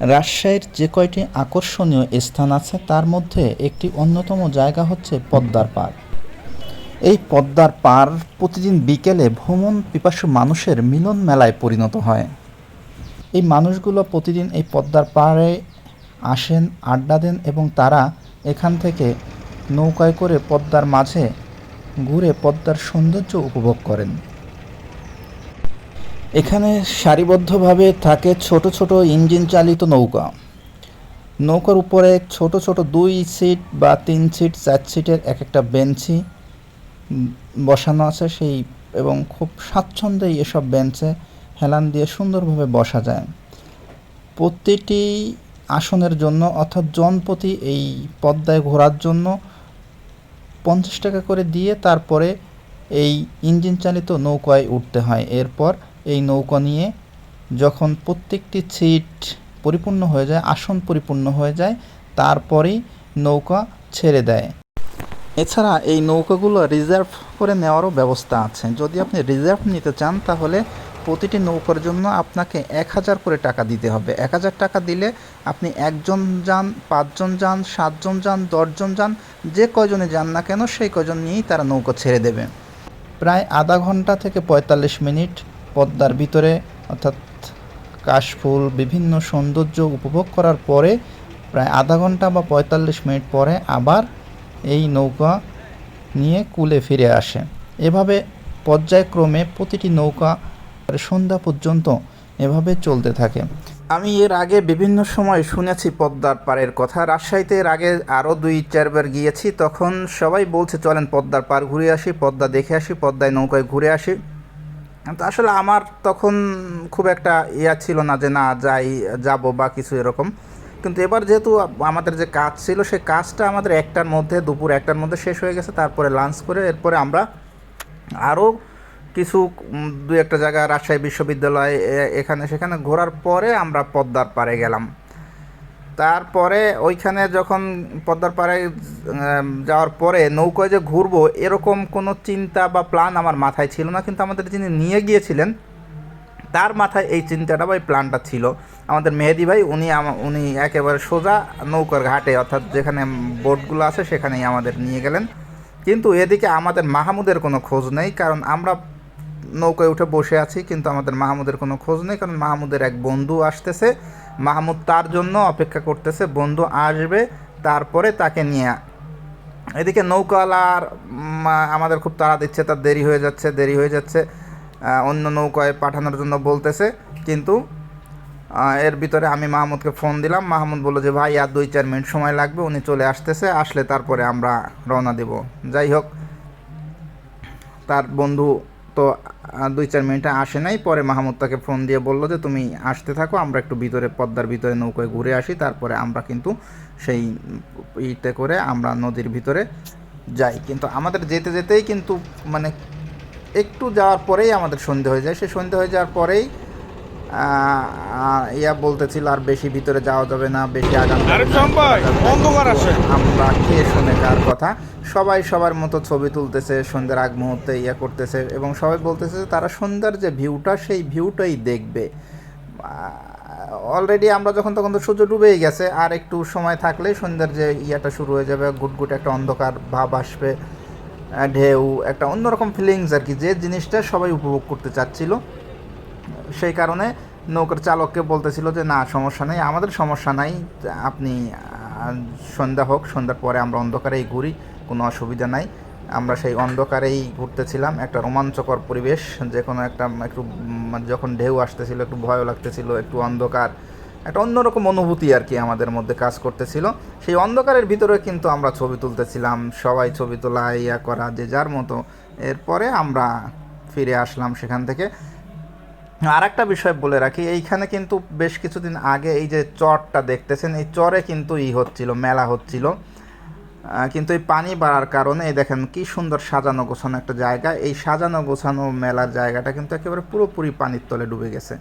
রাজশাহীর যে কয়টি আকর্ষণীয় স্থান আছে, তার মধ্যে একটি অন্যতম জায়গা হচ্ছে পদ্মার পাড়। এই পদ্মার পাড় প্রতিদিন বিকেলে ভ্রমণ পিপাসু মানুষের মিলন মেলায় পরিণত হয়। এই মানুষগুলো প্রতিদিন এই পদ্মার পাড়ে আসেন, আড্ডা দেন এবং তারা এখান থেকে নৌকায় করে পদ্মার মাঝে ঘুরে পদ্মার সৌন্দর্য উপভোগ করেন। এখানে সারিবদ্ধভাবে থাকে ছোট ছোট ইঞ্জিন চালিত নৌকা। নৌকার উপরে ছোট ছোট দুই সিট বা তিন সিট, চার সিটের এক একটা বেঞ্চি বসানো আছে সেই, এবং খুব স্বাচ্ছন্দ্যেই এসব বেঞ্চে হেলান দিয়ে সুন্দরভাবে বসা যায়। প্রতিটি আসনের জন্য অর্থাৎ জনপ্রতি এই পদ্মায় ঘোরার জন্য পঞ্চাশ টাকা করে দিয়ে তারপরে এই ইঞ্জিন চালিত নৌকায় উঠতে হয়। এরপর এই নৌকা নিয়ে যখন প্রত্যেকটি সিট পরিপূর্ণ হয়ে যায়, আসন পরিপূর্ণ হয়ে যায়, তারপরেই নৌকা ছেড়ে দেয়। এছাড়া এই নৌকাগুলো রিজার্ভ করে নেওয়ারও ব্যবস্থা আছে। যদি আপনি রিজার্ভ নিতে চান, তাহলে প্রতিটি নৌকার জন্য আপনাকে এক হাজার করে টাকা দিতে হবে। এক হাজার টাকা দিলে আপনি একজন যান, পাঁচজন যান, সাতজন যান, দশজন যান, যে কয়জনে যান না কেন, সেই কয়জন নিয়েই তারা নৌকা ছেড়ে দেবে। প্রায় আধা ঘণ্টা থেকে পঁয়তাল্লিশ মিনিট পদ্মার ভিতরে, অর্থাৎ কাশফুল, বিভিন্ন সৌন্দর্য উপভোগ করার পরে প্রায় আধা ঘণ্টা বা পঁয়তাল্লিশ মিনিট পরে আবার এই নৌকা নিয়ে কুলে ফিরে আসে। এভাবে পর্যায়ক্রমে প্রতিটি নৌকা সন্ধ্যা পর্যন্ত এভাবে চলতে থাকে। আমি এর আগে বিভিন্ন সময় শুনেছি পদ্মার পাড়ের কথা। রাজশাহীতে এর আগে আরও দুই, চারবার গিয়েছি। তখন সবাই বলছে, চলেন পদ্মার পাড় ঘুরে আসি, পদ্মা দেখে আসি, পদ্মায় নৌকায় ঘুরে আসি। তো আসলে আমার তখন খুব একটা ইয়া ছিল না যে না, যাই, যাব বা কিছু এরকম। কিন্তু এবার যেহেতু আমাদের যে কাজ ছিল, সেই কাজটা আমাদের একটার মধ্যে, দুপুর একটার মধ্যে শেষ হয়ে গেছে, তারপরে লাঞ্চ করে এরপরে আমরা আরও কিছু দু একটা জায়গা রাজশাহী বিশ্ববিদ্যালয় এখানে সেখানে ঘোরার পরে আমরা পদ্মার পাড়ে গেলাম। তারপরে ওইখানে যখন পদ্মার পাড়ে যাওয়ার পরে নৌকায় যে ঘুরবো, এরকম কোনো চিন্তা বা প্ল্যান আমার মাথায় ছিল না, কিন্তু আমাদের যিনি নিয়ে গিয়েছিলেন, তার মাথায় এই চিন্তাটা বা এই প্ল্যানটা ছিল। আমাদের মেহেদি ভাই, উনি উনি একেবারে সোজা নৌকার ঘাটে, অর্থাৎ যেখানে বোটগুলো আছে সেখানেই আমাদের নিয়ে গেলেন। কিন্তু এদিকে আমাদের মাহমুদের কোনো খোঁজ নেই, কারণ আমরা নৌকায় উঠে বসে আছি, কিন্তু আমাদের মাহমুদের কোনো খোঁজ নেই, কারণ মাহমুদের এক বন্ধু আসতেছে। মাহমুদ তার জন্য অপেক্ষা করতেছে বন্ধু আসবে তারপরে তাকে নিয়ে এদিকে নৌকাওয়ালার উম, আমাদের খুব তাড়া দিচ্ছে তার দেরি হয়ে যাচ্ছে দেরি হয়ে যাচ্ছে। অন্য নৌকায় পাঠানোর জন্য বলতেছে কিন্তু এর ভিতরে আমি মাহমুদকে ফোন দিলাম। মাহমুদ বলল যে ভাই আর দুই চার মিনিট সময় লাগবে উনি চলে আসতেছে আসলে তারপরে আমরা রওনা দেব। যাই হোক তার বন্ধু তো দুই চার মিনিটে আসে নাই। পরে মাহমুদ তাকে ফোন দিয়ে বলল যে, তুমি আসতে থাকো, আমরা একটু ভিতরে, পদ্মার ভিতরে নৌকায় ঘুরে আসি। তারপরে আমরা কিন্তু সেই ইতে করে আমরা নদীর ভিতরে যাই। কিন্তু আমাদের যেতে যেতেই কিন্তু মানে একটু যাওয়ার পরেই আমাদের সন্ধে হয়ে যায়। সে সন্ধে হয়ে যাওয়ার পরেই ইয়া বলতেছিল আর বেশি ভিতরে যাওয়া যাবে না বেশি আগাম আমরা কে শুনে কার কথা? সবাই সবার মতো ছবি তুলতেছে সন্ধ্যার আগ মুহূর্তে ইয়ে করতেছে এবং সবাই বলতেছে যে তারা সন্ধ্যার যে ভিউটা সেই ভিউটাই দেখবে। অলরেডি আমরা যখন তখন তো সূর্য ডুবেই গেছে আর একটু সময় থাকলে সন্ধ্যার যে ইয়াটা শুরু হয়ে যাবে গুটগুট একটা অন্ধকার ভাব আসবে ঢেউ একটা অন্যরকম ফিলিংস আর কি যে জিনিসটা সবাই উপভোগ করতে চাচ্ছিল। সেই কারণে নৌকার চালককে বলতেছিল যে, না, সমস্যা নেই, আমাদের সমস্যা নাই, আপনি সন্ধ্যা হোক, সন্ধ্যার পরে আমরা অন্ধকারেই ঘুরি, কোনো অসুবিধা নাই। আমরা সেই অন্ধকারেই ঘুরতেছিলাম, একটা রোমাঞ্চকর পরিবেশ, যে কোনো একটা, একটু যখন ঢেউ আসতেছিল, একটু ভয়ও লাগতেছিল, একটু অন্ধকার, একটা অন্যরকম অনুভূতি আর কি আমাদের মধ্যে কাজ করতেছিল। সেই অন্ধকারের ভিতরে কিন্তু আমরা ছবি তুলতেছিলাম, সবাই ছবি তোলা, ইয়া করা, যে যার মতো। এরপরে আমরা ফিরে আসলাম সেখান থেকে। আর একটা বিষয় বলে রাখি, এইখানে কিন্তু বেশ কিছুদিন আগে এই যে চরটা দেখতেছেন, এই চরে কিন্তু ই হচ্ছিল, মেলা হচ্ছিল। কিন্তু এই পানি বাড়ার কারণে, এই দেখেন কি সুন্দর সাজানো গোছানো একটা জায়গা। এই সাজানো গোছানো মেলার জায়গাটা কিন্তু একেবারে পুরোপুরি পানির তলে ডুবে গেছে।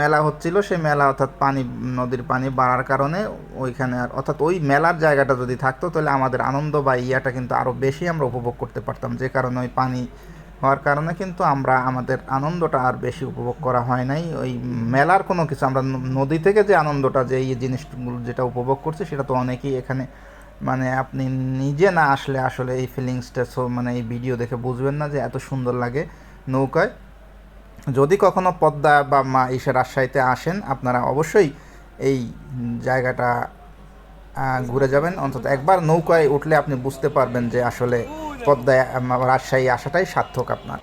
মেলা হচ্ছিল, সেই মেলা অর্থাৎ পানি, নদীর পানি বাড়ার কারণে ওইখানে আর, অর্থাৎ ওই মেলার জায়গাটা যদি থাকতো, তাহলে আমাদের আনন্দ বা ইয়াটা কিন্তু আরও বেশি আমরা উপভোগ করতে পারতাম। যে কারণে ওই পানি হওয়ার কারণে কিন্তু আমরা আমাদের আনন্দটা আর বেশি উপভোগ করা হয় নাই। ওই মেলার কোনো কিছু, আমরা নদী থেকে যে আনন্দটা, যে এই জিনিসগুলো যেটা উপভোগ করছি, সেটা তো অনেকেই এখানে মানে আপনি নিজে না আসলে আসলে এই ফিলিংসটা সো মানে এই ভিডিও দেখে বুঝবেন না যে এত সুন্দর লাগে নৌকায়। যদি কখনো পদ্মা বা মা ইসে রাজশাহীতে আসেন, আপনারা অবশ্যই এই জায়গাটা ঘুরে যাবেন। অন্তত একবার নৌকায় উঠলে আপনি বুঝতে পারবেন যে আসলে পদ্মায় রাজশাহী আসাটাই সার্থক আপনার।